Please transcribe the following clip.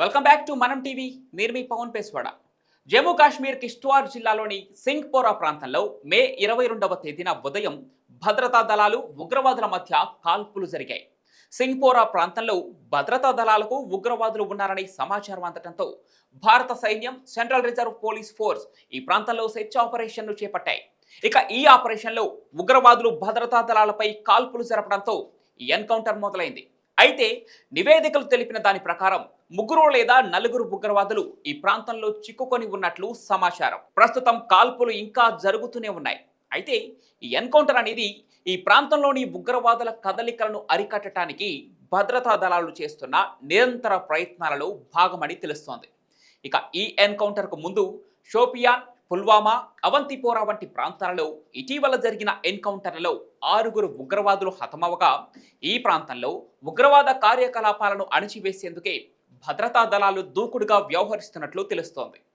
Welcome back to Manam TV మీరు మీ పవన్ పేస్వాడ. జమ్మూ కాశ్మీర్ కిష్ట్వార్ జిల్లాలోని సింగ్పోరా ప్రాంతంలో మే ఇరవై రెండవ తేదీన ఉదయం భద్రతా దళాలు ఉగ్రవాదుల మధ్య కాల్పులు జరిగాయి. సింగ్పోరా ప్రాంతంలో భద్రతా దళాలకు ఉగ్రవాదులు ఉన్నారని సమాచారం అందటంతో భారత సైన్యం సెంట్రల్ రిజర్వ్ పోలీస్ ఫోర్స్ ఈ ప్రాంతంలో సెర్చ్ ఆపరేషన్ను చేపట్టాయి. ఇక ఈ ఆపరేషన్లో ఉగ్రవాదులు భద్రతా దళాలపై కాల్పులు జరపడంతో ఈ ఎన్కౌంటర్ మొదలైంది. అయితే నివేదికలు తెలిపిన దాని ప్రకారం ముగ్గురు లేదా నలుగురు ఉగ్రవాదులు ఈ ప్రాంతంలో చిక్కుకొని ఉన్నట్లు సమాచారం. ప్రస్తుతం కాల్పులు ఇంకా జరుగుతూనే ఉన్నాయి. అయితే ఈ ఎన్కౌంటర్ అనేది ఈ ప్రాంతంలోని ఉగ్రవాదుల కదలికలను అరికట్టడానికి భద్రతా దళాలు చేస్తున్న నిరంతర ప్రయత్నాలలో భాగమని తెలుస్తోంది. ఇక ఈ ఎన్కౌంటర్కు ముందు షోపియాన్ పుల్వామా అవంతిపోరా వంటి ప్రాంతాలలో ఇటీవల జరిగిన ఎన్కౌంటర్లలో ఆరుగురు ఉగ్రవాదులు హతమవగా ఈ ప్రాంతంలో ఉగ్రవాద కార్యకలాపాలను అణిచివేసేందుకే భద్రతా దళాలు దూకుడుగా వ్యవహరిస్తున్నట్లు తెలుస్తోంది.